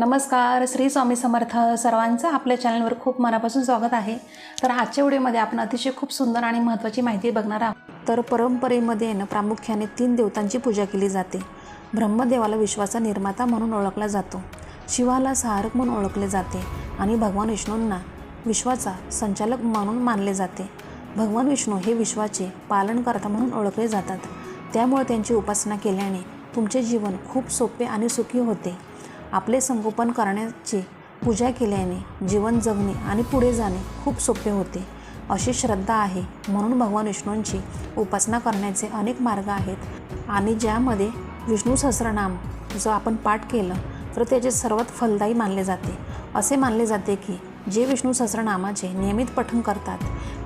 नमस्कार श्री स्वामी समर्थ सर्वांचं आपल्या चॅनलवर खूप मनापासून स्वागत आहे. तर आजच्या व्हिडिओमध्ये आपण अतिशय खूप सुंदर आणि महत्त्वाची माहिती बघणार आहोत. तर परंपरेमध्ये ना प्रामुख्याने तीन देवतांची पूजा केली जाते. ब्रह्मदेवाला विश्वाचा निर्माता म्हणून ओळखला जातो. शिवाला सहारक म्हणून ओळखले जाते आणि भगवान विष्णूंना विश्वाचा संचालक म्हणून मानले जाते. भगवान विष्णू हे विश्वाचे पालनकर्ता म्हणून ओळखले जातात. त्यामुळे त्यांची उपासना केल्याने तुमचे जीवन खूप सोपे आणि सुखी होते. आपले संगोपन करण्याची पूजा केल्याने जीवन जगणे आणि पुढे जाणे खूप सोपे होते. अशी श्रद्धा आहे म्हणून भगवान विष्णूंची उपासना करण्याचे अनेक मार्ग आहेत. आणि ज्यामध्ये विष्णू सहस्रनाम जर आपण पाठ केलं तर त्याचे सर्वात फलदायी मानले जाते. असे मानले जाते की जे विष्णू सहस्रनामाचे नियमित पठण करतात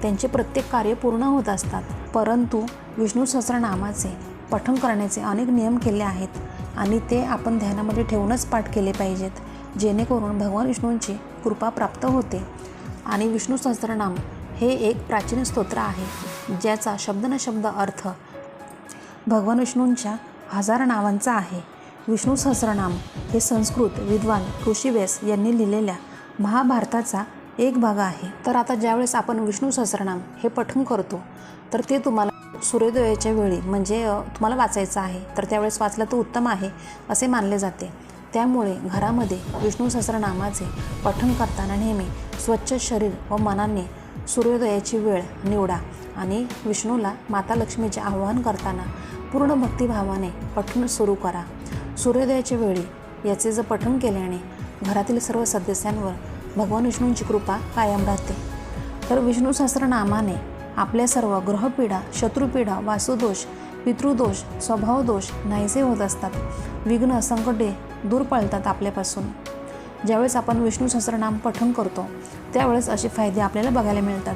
त्यांचे प्रत्येक कार्य पूर्ण होत असतात. परंतु विष्णू सहस्रनामाचे पठण करण्याचे अनेक नियम केले आहेत आणि ते आपण ध्यानामध्ये ठेवूनच पाठ केले पाहिजेत जेणेकरून भगवान विष्णूंची कृपा प्राप्त होते. आणि विष्णू सहस्रनाम हे एक प्राचीन स्तोत्र आहे ज्याचा शब्द न शब्द अर्थ भगवान विष्णूंच्या हजार नावांचा आहे. विष्णू सहस्रनाम हे संस्कृत विद्वान ऋषिवेस यांनी लिहिलेल्या महाभारताचा एक भाग आहे. तर आता ज्यावेळेस आपण विष्णू सहस्रनाम हे पठण करतो तर ते तुम्हाला सूर्योदयाच्या वेळी म्हणजे तुम्हाला वाचायचं आहे तर त्यावेळेस वाचलं तर उत्तम आहे असे मानले जाते. त्यामुळे घरामध्ये विष्णू सहस्रनामाचे पठण करताना नेहमी स्वच्छ शरीर व मनाने सूर्योदयाची वेळ निवडा आणि विष्णूला माता लक्ष्मीचे आवाहन करताना पूर्ण भक्तिभावाने पठण सुरू करा. सूर्योदयाच्या वेळी याचे जर पठण केल्याने घरातील सर्व सदस्यांवर भगवान विष्णूंची कृपा कायम राहते. तर विष्णू सहस्रनामाने आपल्या सर्व ग्रहपीडा शत्रुपीडा वासुदोष पितृदोष स्वभावदोष नाहीसे होत असतात. विघ्न संकटे दूर पळतात आपल्यापासून. ज्यावेळेस आपण विष्णू सहस्रनाम पठण करतो त्यावेळेस असे फायदे आपल्याला बघायला मिळतात.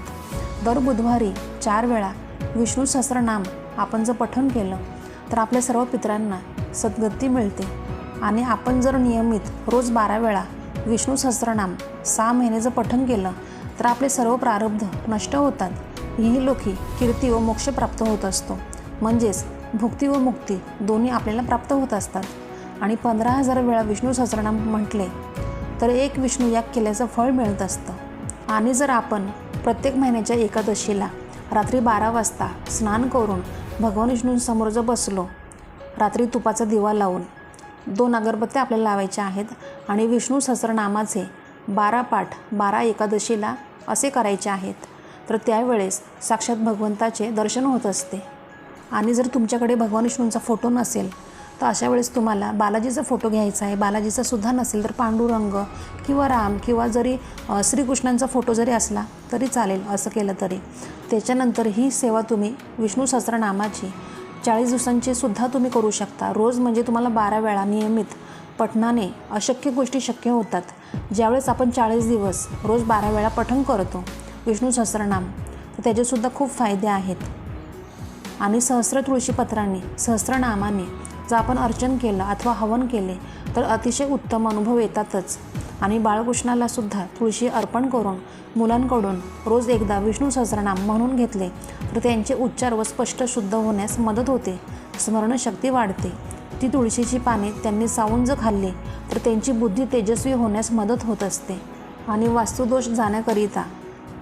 दर बुधवारी चार वेळा विष्णू सहस्रनाम आपण जर पठण केलं तर आपल्या सर्व पितरांना सद्गती मिळते. आणि आपण जर नियमित रोज बारा वेळा विष्णू सहस्रनाम सहा महिने जर पठण केलं तर आपले सर्व प्रारब्ध नष्ट होतात. लोकी कीर्ती व मोक्ष प्राप्त होत असतो. म्हणजेच भुक्ती व मुक्ती दोन्ही आपल्याला प्राप्त होत असतात. आणि पंधरा हजार वेळा विष्णू सहस्रनाम म्हटले तर एक विष्णू याग केल्याचं फळ मिळत असतं. आणि जर आपण प्रत्येक महिन्याच्या एकादशीला रात्री बारा वाजता स्नान करून भगवान विष्णूंसमोर जर बसलो रात्री तुपाचा दिवा लावून दोन अगरबत्त्या आपल्याला लावायच्या आहेत आणि विष्णू सहस्रनामाचे बारा पाठ बारा एकादशीला असे करायचे आहेत. तर त्यावेळेस साक्षात भगवंताचे दर्शन होत असते. आणि जर तुमच्याकडे भगवान विष्णूंचा फोटो नसेल तर अशा वेळेस तुम्हाला बालाजीचा फोटो घ्यायचा आहे. बालाजीचा सुद्धा नसेल तर पांडुरंग किंवा राम किंवा जरी श्रीकृष्णांचा फोटो जरी असला तरी चालेल असं केलं तरी. त्याच्यानंतर ही सेवा तुम्ही विष्णू सहस्रनामाची चाळीस दिवसांची सुद्धा तुम्ही करू शकता. रोज म्हणजे तुम्हाला बारा वेळा नियमित पठणाने अशक्य गोष्टी शक्य होतात. ज्यावेळेस आपण चाळीस दिवस रोज बारा वेळा पठण करतो विष्णू सहस्रनाम. तर त्याचेसुद्धा खूप फायदे आहेत. आणि सहस्र तुळशीपत्रांनी सहस्रनामाने जर आपण अर्चन केलं अथवा हवन केले तर अतिशय उत्तम अनुभव येतातच. आणि बाळकृष्णालासुद्धा तुळशी अर्पण करून मुलांकडून रोज एकदा विष्णू सहस्रनाम म्हणून घेतले तर त्यांचे उच्चार व स्पष्ट शुद्ध होण्यास मदत होते. स्मरणशक्ती वाढते. ती तुळशीची पाने त्यांनी सावून जर खाल्ली तर त्यांची बुद्धी तेजस्वी होण्यास मदत होत असते. आणि वास्तुदोष जाण्याकरिता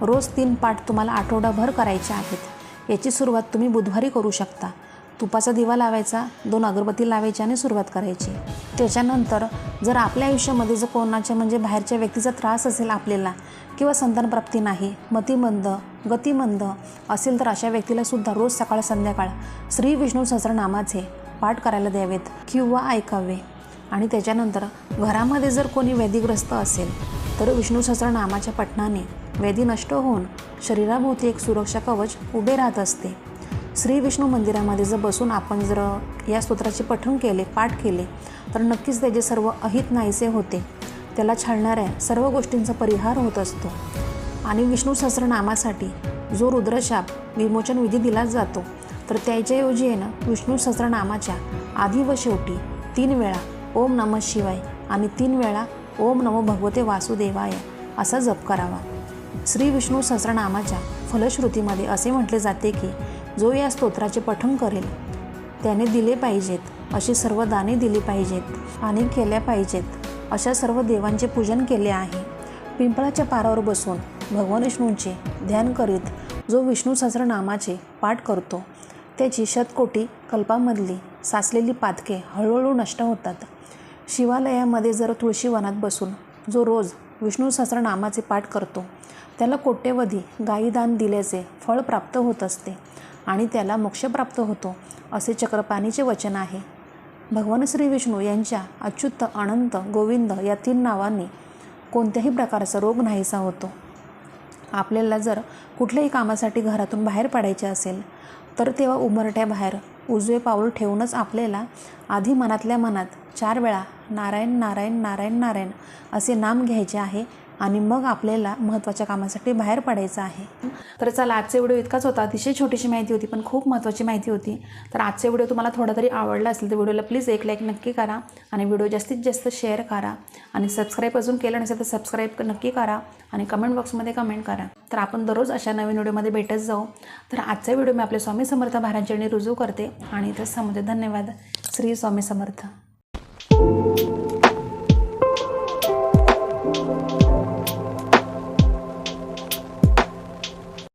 रोज तीन पाठ तुम्हाला आठवडाभर करायचे आहेत. याची सुरुवात तुम्ही बुधवारी करू शकता. तुपाचा दिवा लावायचा दोन अगरबत्ती लावायची आणि सुरुवात करायची. त्याच्यानंतर जर आपल्या आयुष्यामध्ये जर कोणाच्या म्हणजे बाहेरच्या व्यक्तीचा त्रास असेल आपल्याला किंवा संतानप्राप्ती नाही मतिमंद गतिमंद असेल तर अशा व्यक्तीला सुद्धा रोज सकाळ संध्याकाळ श्री विष्णू सहस्रनामाचे पाठ करायला द्यावेत किंवा ऐकावे. आणि त्याच्यानंतर घरामध्ये जर कोणी व्याधीग्रस्त असेल तर विष्णू सहस्रनामाच्या पठणाने वेदी नष्ट होऊन शरीराभोवती एक सुरक्षा कवच उभे राहत असते. श्री विष्णू मंदिरामध्ये जर बसून आपण जर या स्तोत्राचे पठण केले पाठ केले तर नक्कीच त्याचे सर्व अहित नाहीसे होते. त्याला छळणाऱ्या सर्व गोष्टींचा परिहार होत असतो. आणि विष्णू सहस्रनामासाठी जो रुद्रशाप विमोचन विधी दिला जातो तर त्याच्याऐवजी आहे ना विष्णू सहस्रनामाच्या आधी व शेवटी तीन वेळा ओम नमः शिवाय आणि तीन वेळा ओम नमो भगवते वासुदेवाय असा जप करावा. श्री विष्णू सहस्रनामाच्या फलश्रुतीमध्ये असे म्हटले जाते की जो या स्तोत्राचे पठण करेल त्याने दिले पाहिजेत अशी सर्व दाने दिली पाहिजेत आणि केल्या पाहिजेत अशा सर्व देवांचे पूजन केले आहे. पिंपळाच्या पारावर बसून भगवान विष्णूंचे ध्यान करीत जो विष्णू सहस्रनामाचे पाठ करतो त्याची शतकोटी कल्पामधली साचलेली पातके हळूहळू नष्ट होतात. शिवालयामध्ये जर तुळशीवनात बसून जो रोज विष्णू सहस्रनामाचे पाठ करतो. त्याला कोट्यवधी गायीदान दिल्याचे फळ प्राप्त होत असते आणि त्याला मोक्ष प्राप्त होतो असे चक्रपाणीचे वचन आहे. भगवान श्री विष्णू यांच्या अच्युत अनंत गोविंद या तीन नावांनी कोणत्याही प्रकारचा रोग नाहीसा होतो. आपल्याला जर कुठल्याही कामासाठी घरातून बाहेर पडायचे असेल तर तेव्हा उमरट्याबाहेर उजवे पाऊल ठेवूनच आपल्याला आधी मनातल्या मनात चार वेळा नारायण नारायण नारायण नारायण असे नाम घ्यायचे आहे. आणि मग आपल्याला महत्त्वाच्या कामासाठी बाहेर पडायचं आहे. तर चला आजचा व्हिडिओ इतकाच होता. अतिशय छोटीशी माहिती होती पण खूप महत्त्वाची माहिती होती. तर आजचा व्हिडिओ तुम्हाला थोडा तरी आवडला असेल तर व्हिडिओला प्लीज एक लाईक नक्की करा आणि व्हिडिओ जास्तीत जास्त शेअर करा. आणि सबस्क्राईब अजून केलं नसेल तर सबस्क्राईब नक्की करा आणि कमेंट बॉक्समध्ये कमेंट करा. तर आपण दररोज अशा नवीन व्हिडिओमध्ये भेटत जाऊ. तर आजचा व्हिडिओ मी आपले स्वामी समर्थ महाराजांनी रुजू करते. आणि इथं समजते धन्यवाद. श्री स्वामी समर्थ.